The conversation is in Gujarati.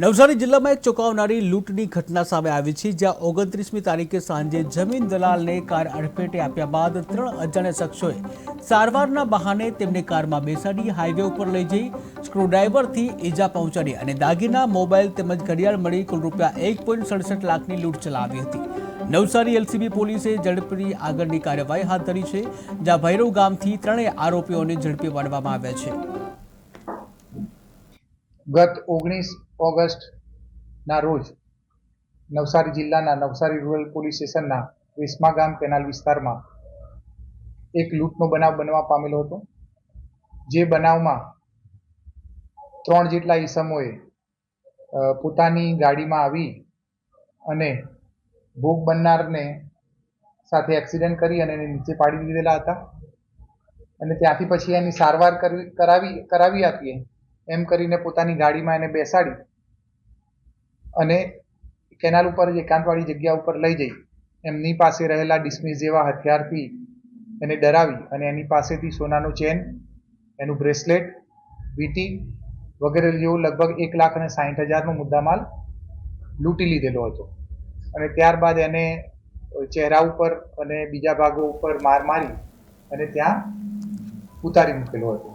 નવસારી જિલ્લામાં એક ચોંકાવનારી લૂંટની ઘટના સામે આવી છે, જ્યાં ઓગણત્રીસમી તારીખે સાંજે જમીન દલાલને કાર અડફેટે આપ્યા બાદ ત્રણ અજાણ્યા શખ્સોએ સારવારના બહાને તેમને કારમાં બેસાડી હાઈવે ઉપર લઈ જઈ સ્ક્રૂડ્રાઈવરથી ઈજા પહોંચાડી અને દાગીના, મોબાઈલ તેમજ ઘડિયાળ મળી કુલ રૂપિયા એક પોઈન્ટ સડસઠ લાખની લૂંટ ચલાવી હતી. નવસારી એલસીબી પોલીસે ઝડપી આગળની કાર્યવાહી હાથ ધરી છે, જ્યાં ભૈરવ ગામથી ત્રણેય આરોપીઓને ઝડપી પાડવામાં આવ્યા છે. ગત ઓગણીસ ઓગસ્ટના રોજ નવસારી જિલ્લાના નવસારી રૂરલ પોલીસ સ્ટેશનના વિસ્મા ગામ કેનાલ વિસ્તારમાં એક લૂંટનો બનાવ બનવા પામેલો હતો, જે બનાવમાં ત્રણ જેટલા ઈસમોએ પોતાની ગાડીમાં આવી અને ભોગ બનનારને સાથે એક્સિડન્ટ કરી અને એને નીચે પાડી દીધેલા હતા અને ત્યાંથી પછી એની સારવાર કરાવી કરાવી આપીએ. એમ કરીને પોતાની ગાડીમાં એને બેસાડી અને કેનાલ ઉપર જ એકાંતવાળી જગ્યા ઉપર લઈ જઈ, એમની પાસે રહેલા ડિસ્મિસ જેવા હથિયારથી એને ડરાવી અને એની પાસેથી સોનાનો ચેન, એનું બ્રેસલેટ, વીટી વગેરે જેવું લગભગ એક લાખ અને સાઠ હજારનો મુદ્દામાલ લૂંટી લીધેલો હતો. અને ત્યારબાદ એને ચહેરા ઉપર અને બીજા ભાગો ઉપર માર મારી અને ત્યાં ઉતારી મૂકેલો હતો.